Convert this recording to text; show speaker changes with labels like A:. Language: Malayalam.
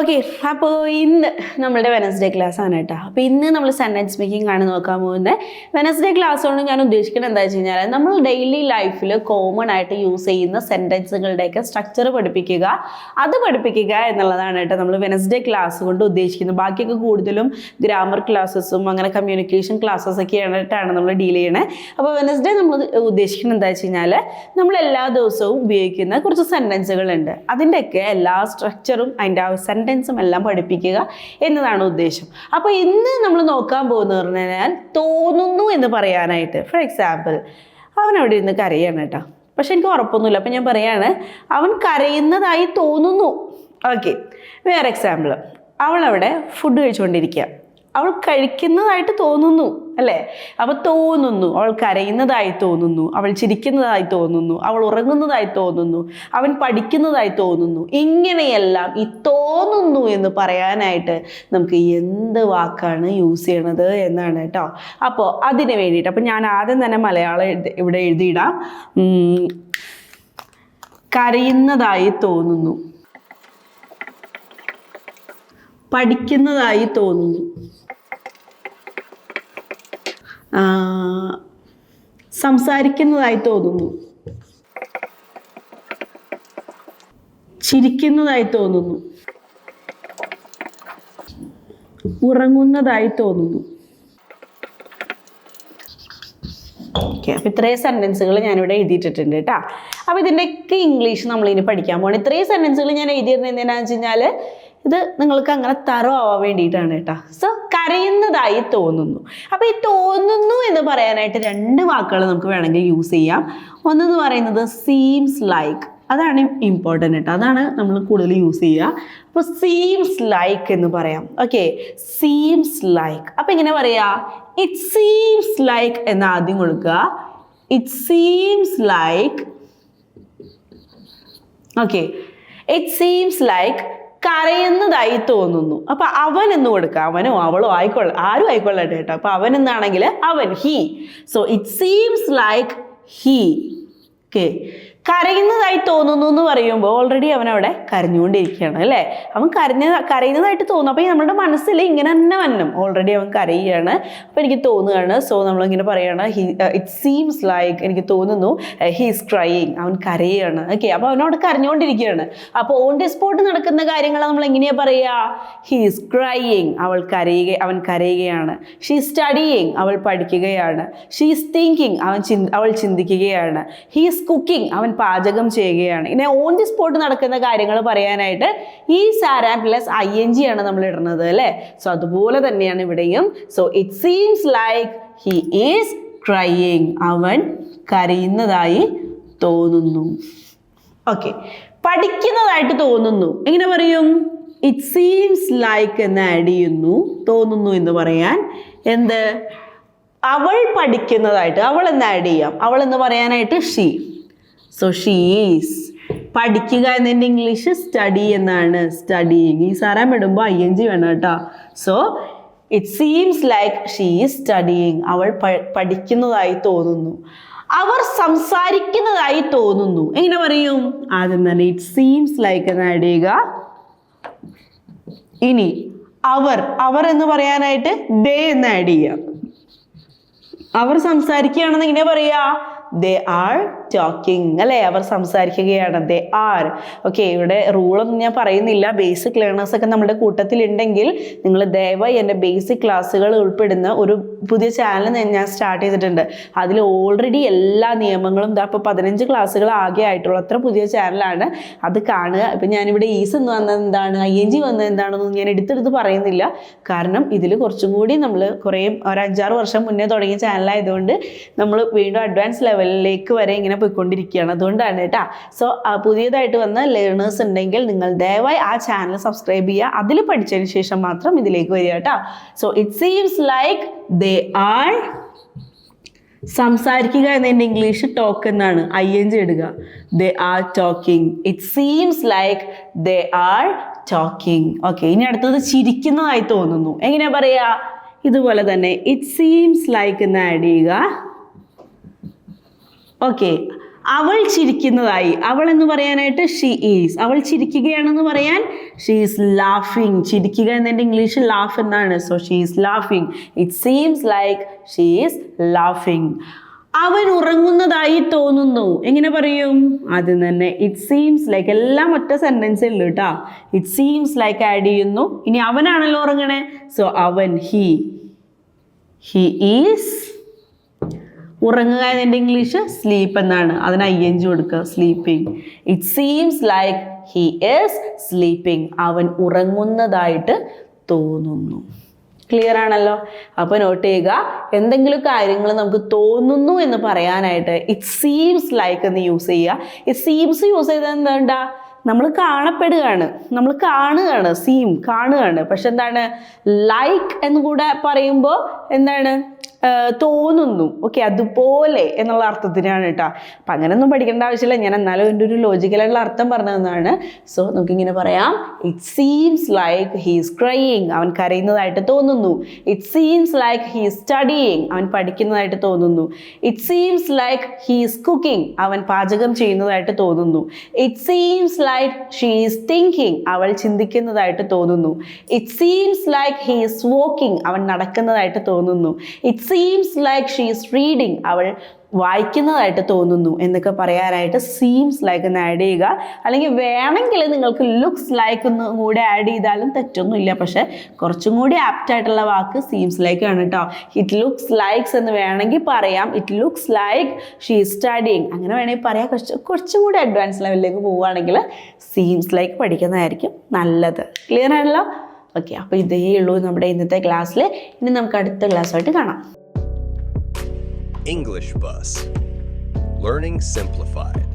A: ഓക്കെ അപ്പോൾ ഇന്ന് നമ്മളുടെ വെനസ്ഡേ ക്ലാസ് ആണ് കേട്ടോ. അപ്പോൾ ഇന്ന് നമ്മൾ സെന്റൻസ് മേക്കിംഗ് ആണ് നോക്കാൻ പോകുന്നത്. വെനസ്ഡേ ക്ലാസ് കൊണ്ട് ഞാൻ ഉദ്ദേശിക്കുന്നത് എന്താ വെച്ച് കഴിഞ്ഞാൽ നമ്മൾ ഡെയിലി ലൈഫിൽ കോമൺ ആയിട്ട് യൂസ് ചെയ്യുന്ന സെന്റൻസുകളുടെയൊക്കെ സ്ട്രക്ചർ പഠിപ്പിക്കുക. അത് പഠിപ്പിക്കുക എന്നുള്ളതാണ് കേട്ടോ നമ്മൾ വെനസ്ഡേ ക്ലാസ് കൊണ്ട് ഉദ്ദേശിക്കുന്നത്. ബാക്കിയൊക്കെ കൂടുതലും ഗ്രാമർ ക്ലാസ്സസും അങ്ങനെ കമ്മ്യൂണിക്കേഷൻ ക്ലാസ്സസ് ഒക്കെ ആയിട്ടാണ് നമ്മൾ ഡീൽ ചെയ്യണേ. അപ്പോൾ വെനസ്ഡേ നമ്മൾ ഉദ്ദേശിക്കുന്നത് എന്താ വെച്ച് കഴിഞ്ഞാൽ നമ്മൾ എല്ലാ ദിവസവും ഉപയോഗിക്കുന്ന കുറച്ച് സെന്റൻസുകളുണ്ട് അതിന്റെയൊക്കെ എല്ലാ സ്ട്രക്ചറും അതിന്റെ ആ സെന്റൻസും എല്ലാം പഠിപ്പിക്കുക എന്നതാണ് ഉദ്ദേശം. അപ്പോൾ ഇന്ന് നമ്മൾ നോക്കാൻ പോകുന്ന പറഞ്ഞു കഴിഞ്ഞാൽ തോന്നുന്നു എന്ന് പറയാനായിട്ട് ഫോർ എക്സാമ്പിൾ അവൻ അവിടെ ഇരുന്ന് കരയാണ് കേട്ടോ. പക്ഷെ എനിക്ക് ഉറപ്പൊന്നുമില്ല. അപ്പം ഞാൻ പറയാണ് അവൻ കരയുന്നതായി തോന്നുന്നു. ഓക്കെ വേറെ എക്സാമ്പിൾ അവളവിടെ ഫുഡ് കഴിച്ചുകൊണ്ടിരിക്കുക. അവൾ കഴിക്കുന്നതായിട്ട് തോന്നുന്നു അല്ലേ? അവൾ തോന്നുന്നു അവൾ കരയുന്നതായി തോന്നുന്നു അവൾ ചിരിക്കുന്നതായി തോന്നുന്നു അവൾ ഉറങ്ങുന്നതായി തോന്നുന്നു അവൻ പഠിക്കുന്നതായി തോന്നുന്നു. ഇങ്ങനെയെല്ലാം ഈ തോന്നുന്നു എന്ന് പറയാനായിട്ട് നമുക്ക് എന്ത് വാക്കാണ് യൂസ് ചെയ്യണത് എന്നാണ് കേട്ടോ. അപ്പോൾ അതിന് വേണ്ടിയിട്ട് അപ്പം ഞാൻ ആദ്യം തന്നെ മലയാളം ഇവിടെ എഴുതിയിടാം. കരയുന്നതായി തോന്നുന്നു. പഠിക്കുന്നതായി തോന്നുന്നു. സംസാരിക്കുന്നതായി തോന്നുന്നു. ചിരിക്കുന്നതായി തോന്നുന്നു. ഉറങ്ങുന്നതായി തോന്നുന്നു. ഓക്കെ അപ്പോൾ ഇത്രയും സെന്റൻസുകൾ ഞാനിവിടെ എഴുതിയിട്ടിട്ടുണ്ട് കേട്ടോ. അപ്പോൾ ഇതിന്റെയൊക്കെ ഇംഗ്ലീഷ് നമ്മൾ ഇനി പഠിക്കാൻ പോകണം ഇത്രയും സെന്റൻസുകൾ ഞാൻ എഴുതിയിരുന്നത് എന്തിനാണെന്ന് വെച്ച് കഴിഞ്ഞാൽ ഇത് നിങ്ങൾക്ക് അങ്ങനെ തറോ ആവാൻ വേണ്ടിയിട്ടാണ് കേട്ടോ. സോ കരയുന്നതായി തോന്നുന്നു. അപ്പോൾ ഈ തോന്നുന്നു എന്ന് പറയാനായിട്ട് രണ്ട് വാക്കുകൾ നമുക്ക് വേണമെങ്കിൽ യൂസ് ചെയ്യാം. ഒന്നെന്ന് പറയുന്നത് സീംസ് ലൈക്ക് അതാണ് ഇമ്പോർട്ടന്റ് കേട്ടോ. അതാണ് നമ്മൾ കൂടുതൽ യൂസ് ചെയ്യുക. അപ്പോൾ സീംസ് ലൈക്ക് എന്ന് പറയാം. ഓക്കെ സീംസ് ലൈക്ക് അപ്പോൾ ഇങ്ങനെ പറയാ. ഇറ്റ് സീംസ് ലൈക്ക് എന്ന് ആദ്യം കൊടുക്കുക. It seems like okay it seems like കരയുന്നതായി തോന്നുന്നു. അപ്പൊ അവൻ എന്ന് കൊടുക്കുക അവനോ അവളോ ആയിക്കൊള്ള ആരും ആയിക്കൊള്ളട്ടെ കേട്ടോ. അപ്പൊ അവൻ എന്നാണെങ്കിൽ അവൻ he so it seems like he കരയുന്നതായി തോന്നുന്നു എന്ന് പറയുമ്പോൾ ഓൾറെഡി അവൻ അവിടെ കരഞ്ഞുകൊണ്ടിരിക്കുകയാണ് അല്ലേ? അവൻ കരഞ്ഞ കരയുന്നതായിട്ട് തോന്നുന്നു. അപ്പോൾ നമ്മുടെ മനസ്സിൽ ഇങ്ങനെ തന്നെ വന്നും ഓൾറെഡി അവൻ കരയുകയാണ്. അപ്പോൾ എനിക്ക് തോന്നുകയാണ്. സോ നമ്മളിങ്ങനെ പറയുകയാണ് ഹി ഇറ്റ് സീംസ് ലൈക്ക് എനിക്ക് തോന്നുന്നു ഹി ഹീസ് ക്രൈയിങ് അവൻ കരയുകയാണ്. ഓക്കെ അപ്പോൾ അവനോട് കരഞ്ഞുകൊണ്ടിരിക്കുകയാണ്. അപ്പോൾ ഓൺ ദി സ്പോട്ട് നടക്കുന്ന കാര്യങ്ങൾ നമ്മൾ എങ്ങനെയാ പറയുക ഹീസ് ക്രൈയിങ് അവൾ കരയുക അവൻ കരയുകയാണ്. ഷീ സ്റ്റഡിയിങ് അവൾ പഠിക്കുകയാണ്. ഷീസ് തിങ്കിങ് അവൻ ചിന് അവൾ ചിന്തിക്കുകയാണ്. ഹീസ് കുക്കിംഗ് അവൻ പാചകം ചെയ്യുകയാണ്. ഇനി ഓൺ ദി സ്പോട്ട് നടക്കുന്ന കാര്യങ്ങൾ പറയാനായിട്ട് ഈ സാരാൻ പ്ലസ് ഐ എൻ ജി ആണ് നമ്മൾ ഇടുന്നത് അല്ലേ? സോ അതുപോലെ തന്നെയാണ് ഇവിടെയും. So it seems like he is crying അവൻ കരയുന്നതായി തോന്നുന്നു. ഓക്കെ പഠിക്കുന്നതായിട്ട് തോന്നുന്നു. എങ്ങനെ പറയും? ഇറ്റ് സീംസ് ലൈക്ക് എന്ന് ആഡ് ചെയ്യുന്നു. തോന്നുന്നു എന്ന് പറയാൻ. എന്ത്? അവൾ പഠിക്കുന്നതായിട്ട്. അവൾ എന്ന് ആഡ് ചെയ്യാം. അവൾ എന്ന് പറയാനായിട്ട് ഷീ സോ ഷീസ് പഠിക്കുക എന്നതിന്റെ ഇംഗ്ലീഷ് സ്റ്റഡി എന്നാണ് സ്റ്റഡിങ് ഈ സാറാൻ ഇടുമ്പോൾ ഐ എൻ ജി വേണം കേട്ടോ. So it seems like she is studying അവൾ പഠിക്കുന്നതായി തോന്നുന്നു. അവർ സംസാരിക്കുന്നതായി തോന്നുന്നു. എങ്ങനെ പറയും? ആദ്യം തന്നെ ഇറ്റ് സീംസ് ലൈക്ക് എന്ന് ആഡ് ചെയ്യുക. ഇനി അവർ അവർ എന്ന് പറയാനായിട്ട് ദേ എന്ന് ആഡ് ചെയ്യുക. അവർ സംസാരിക്കുകയാണെന്ന് എങ്ങനെ പറയാ? ദേ ആർ ടോക്കിംഗ് അല്ലേ? അവർ സംസാരിക്കുകയാണ്. ദേ ആർ ഓക്കെ ഇവിടെ റൂളൊന്നും ഞാൻ പറയുന്നില്ല. ബേസിക് ലേണേഴ്സ് ഒക്കെ നമ്മുടെ കൂട്ടത്തിലുണ്ടെങ്കിൽ നിങ്ങൾ ദയവായി എന്റെ ബേസിക് ക്ലാസ്സുകൾ ഉൾപ്പെടുന്ന ഒരു പുതിയ ചാനൽ ഞാൻ സ്റ്റാർട്ട് ചെയ്തിട്ടുണ്ട്. അതിൽ ഓൾറെഡി എല്ലാ നിയമങ്ങളും ഇതാ ഇപ്പോൾ പതിനഞ്ച് ക്ലാസ്സുകൾ ആകെ ആയിട്ടുള്ള. അത്ര പുതിയ ചാനലാണ് അത് കാണുക. ഇപ്പം ഞാനിവിടെ ഈസ് എന്ന് വന്നത് എന്താണ്? ഐ എൻ ജി വന്നത് എന്താണെന്നൊന്നും ഞാൻ എടുത്തെടുത്ത് പറയുന്നില്ല. കാരണം ഇതിൽ കുറച്ചും കൂടി നമ്മൾ കുറേ ഒരു അഞ്ചാറ് വർഷം മുന്നേ തുടങ്ങിയ ചാനലായതുകൊണ്ട് നമ്മൾ വീണ്ടും അഡ്വാൻസ് ലെവലിലേക്ക് വരെ ഇങ്ങനെ പോയിക്കൊണ്ടിരിക്കുകയാണ്. അതുകൊണ്ടാണ് കേട്ടോ. സോ പുതിയതായിട്ട് വന്ന ലേണേഴ്സ് ഉണ്ടെങ്കിൽ നിങ്ങൾ ദയവായി ആ ചാനൽ സബ്സ്ക്രൈബ് ചെയ്യുക. അതിൽ പഠിച്ചതിന് ശേഷം മാത്രം ഇതിലേക്ക് വരിക കേട്ടോ. So it seems like they are സംസാരിക്കുക എന്നതിന്റെ ഇംഗ്ലീഷ് ടോക്ക് എന്നാണ്. ഐ എൻ ജി ഇടുക. They are talking it seems like they are talking okay ഇനി അടുത്തത് ചിരിക്കുന്നതായി തോന്നുന്നു. എങ്ങനെയാ പറയുക? ഇതുപോലെ തന്നെ. ഇറ്റ് സീംസ് ലൈക്ക് എന്ന് ആഡ് ചെയ്യുക. ഓക്കെ അവൾ ചിരിക്കുന്നതായി. അവൾ എന്ന് പറയാനായിട്ട് ഷീ ഈസ് അവൾ ചിരിക്കുകയാണെന്ന് പറയാൻ ഷീ ഈസ് ലാഫിങ് ചിരിക്കുക എന്നതിന്റെ ഇംഗ്ലീഷ് ലാഫ് എന്നാണ്. So she is ലാഫിങ് it seems like she is ലാഫിങ് അവൻ ഉറങ്ങുന്നതായി തോന്നുന്നു. എങ്ങനെ പറയും? ആദ്യം തന്നെ. ഇറ്റ് സീംസ് ലൈക്ക് എല്ലാം ഒറ്റ സെന്റൻസേ ഉള്ളൂ കേട്ടോ ഇറ്റ് സീംസ് ലൈക്ക് ആഡ് ചെയ്യുന്നു. ഇനി അവനാണല്ലോ ഉറങ്ങണേ. സോ അവൻ ഹീ ഹി ഈസ് ഉറങ്ങുക എന്നതിന്റെ ഇംഗ്ലീഷ് സ്ലീപ്പ് എന്നാണ്. അതിന് ഐ എൻ ജി കൊടുക്കുക sleeping it seems like he is sleeping അവൻ ഉറങ്ങുന്നതായിട്ട് തോന്നുന്നു. ക്ലിയർ ആണല്ലോ? അപ്പോൾ നോട്ട് ചെയ്യുക എന്തെങ്കിലും കാര്യങ്ങൾ നമുക്ക് തോന്നുന്നു എന്ന് പറയാനായിട്ട് ഇറ്റ് സീംസ് ലൈക്ക് എന്ന് യൂസ് ചെയ്യുക. ഇറ്റ് സീംസ് യൂസ് ചെയ്താൽ എന്താ നമ്മൾ കാണപ്പെടുകയാണ്. നമ്മൾ കാണുകയാണ് സീം കാണുകയാണ്. പക്ഷെ എന്താണ്? ലൈക്ക് എന്ന് കൂടെ പറയുമ്പോൾ എന്താണ്? തോന്നുന്നു. ഓക്കെ അതുപോലെ എന്നുള്ള അർത്ഥത്തിനാണ് കേട്ടോ. അപ്പം അങ്ങനെയൊന്നും പഠിക്കേണ്ട ആവശ്യമില്ല. ഞാൻ എന്നാലും എന്റെ ഒരു ലോജിക്കലായിട്ടുള്ള അർത്ഥം പറഞ്ഞതെന്നാണ്. സോ നമുക്കിങ്ങനെ പറയാം. It seems like he's crying അവൻ കരയുന്നതായിട്ട് തോന്നുന്നു. It seems like he's studying അവൻ പഠിക്കുന്നതായിട്ട് തോന്നുന്നു. It seems like he's cooking അവൻ പാചകം ചെയ്യുന്നതായിട്ട് തോന്നുന്നു. It seems like she's thinking അവൾ ചിന്തിക്കുന്നതായിട്ട് തോന്നുന്നു. It seems like he's walking അവൻ നടക്കുന്നതായിട്ട് തോന്നുന്നു. It seems like she's reading അവൾ വായിക്കുന്നതായിട്ട് തോന്നുന്നു എന്നൊക്കെ പറയാനായിട്ട് സീംസ് ലൈക്ക് എന്ന് ആഡ് ചെയ്യുക. അല്ലെങ്കിൽ വേണമെങ്കിൽ നിങ്ങൾക്ക് ലുക്സ് ലൈക്ക് ഒന്ന് കൂടെ ആഡ് ചെയ്താലും തെറ്റൊന്നുമില്ല. പക്ഷേ കുറച്ചും കൂടി ആപ്റ്റ് ആയിട്ടുള്ള വാക്ക് സീംസ് ലൈക്ക് ആണ് കേട്ടോ ഇറ്റ് ലുക്സ് ലൈക്സ് എന്ന് വേണമെങ്കിൽ പറയാം. It looks like she studying അങ്ങനെ വേണമെങ്കിൽ പറയാം. കുറച്ച് കുറച്ചും കൂടി അഡ്വാൻസ് ലെവലിലേക്ക് പോവുകയാണെങ്കിൽ സീംസ് ലൈക്ക് പഠിക്കുന്നതായിരിക്കും നല്ലത്. ക്ലിയർ ആണല്ലോ? ഓക്കെ അപ്പോൾ ഇതേ ഉള്ളൂ നമ്മുടെ ഇന്നത്തെ ക്ലാസ്സിൽ ഇനി നമുക്ക് അടുത്ത ക്ലാസ്സായിട്ട് കാണാം.
B: English Bus. Learning Simplified.